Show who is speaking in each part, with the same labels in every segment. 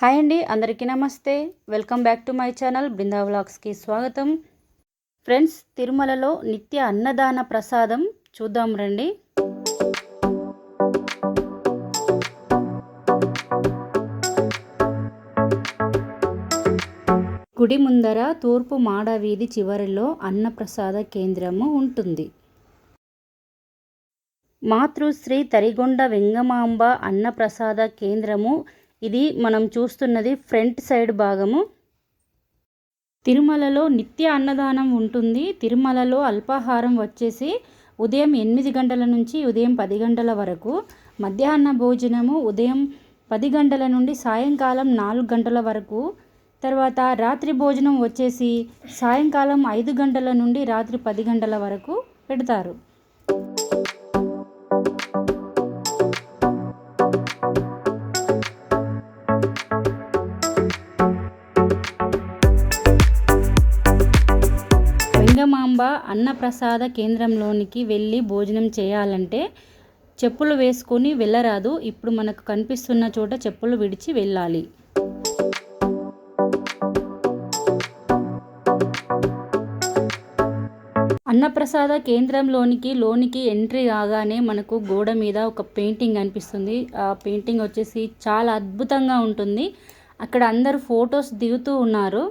Speaker 1: Hi అండి అందరికీ నమస్తే. Welcome back to my channel Brinda వ్లాగ్స్కి స్వాగతం. ఫ్రెండ్స్ తిరుమలలో నిత్య అన్నదాన ప్రసాదం చూద్దాం రండి. గుడి ముందర తూర్పు మాడ వీధి చివరిలో అన్నప్రసాద కేంద్రము ఉంటుంది. మాతృశ్రీ తరిగొండ వెంగమాంబ అన్నప్రసాద కేంద్రము ఇది మనం చూస్తున్నది ఫ్రంట్ సైడ్ భాగము. తిరుమలలో నిత్య అన్నదానం ఉంటుంది. తిరుమలలో అల్పాహారం వచ్చేసి ఉదయం ఎనిమిది గంటల నుంచి ఉదయం పది గంటల వరకు మధ్యాహ్న భోజనము ఉదయం పది గంటల నుండి సాయంకాలం నాలుగు గంటల వరకు తర్వాత రాత్రి భోజనం వచ్చేసి సాయంకాలం ఐదు గంటల నుండి రాత్రి పది గంటల వరకు పెడతారు. కుటుంబ అన్నప్రసాద కేంద్రంలోనికి వెళ్ళి భోజనం చేయాలంటే చెప్పులు వేసుకొని వెళ్ళరాదు. ఇప్పుడు మనకు కనిపిస్తున్న చోట చెప్పులు విడిచి వెళ్ళాలి. అన్నప్రసాద కేంద్రంలోనికి లోనికి ఎంట్రీ కాగానే మనకు గోడ మీద ఒక పెయింటింగ్ అనిపిస్తుంది. ఆ పెయింటింగ్ వచ్చేసి చాలా అద్భుతంగా ఉంటుంది. అక్కడ అందరు ఫొటోస్ దిగుతూ ఉన్నారు.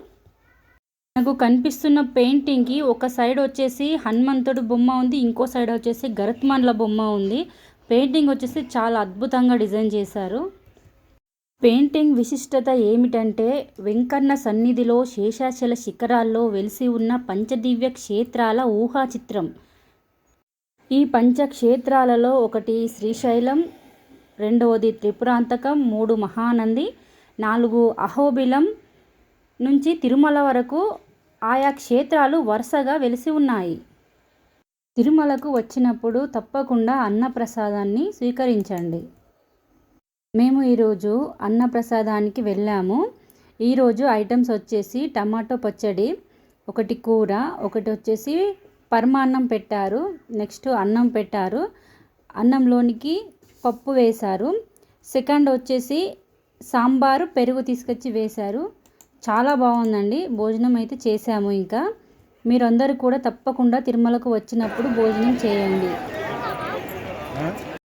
Speaker 1: నాకు కనిపిస్తున్న పెయింటింగ్కి ఒక సైడ్ వచ్చేసి హనుమంతుడు బొమ్మ ఉంది ఇంకో సైడ్ వచ్చేసి గరత్మాన్ల బొమ్మ ఉంది. పెయింటింగ్ వచ్చేసి చాలా అద్భుతంగా డిజైన్ చేశారు. పెయింటింగ్ విశిష్టత ఏమిటంటే వెంకన్న సన్నిధిలో శేషాచల శిఖరాల్లో వెలిసి ఉన్న పంచదివ్య క్షేత్రాల ఊహా చిత్రం ఈ పంచక్షేత్రాలలో ఒకటి శ్రీశైలం రెండవది త్రిపురాంతకం మూడు మహానంది నాలుగు అహోబిలం నుంచి తిరుమల వరకు ఆయా క్షేత్రాలు వరుసగా వెలిసి ఉన్నాయి. తిరుమలకు వచ్చినప్పుడు తప్పకుండా అన్నప్రసాదాన్ని స్వీకరించండి. మేము ఈరోజు అన్నప్రసాదానికి వెళ్ళాము. ఈరోజు ఐటమ్స్ వచ్చేసి టమాటో పచ్చడి ఒకటి కూర ఒకటి వచ్చేసి పరమాన్నం పెట్టారు. నెక్స్ట్ అన్నం పెట్టారు. అన్నంలోనికి పప్పు వేశారు. సెకండ్ వచ్చేసి సాంబారు పెరుగు తీసుకొచ్చి వేశారు. చాలా బాగుందండి. భోజనం అయితే చేశాము ఇంకా. మీరందరూ కూడా తప్పకుండా తిరుమలకు వచ్చినప్పుడు భోజనం చేయండి.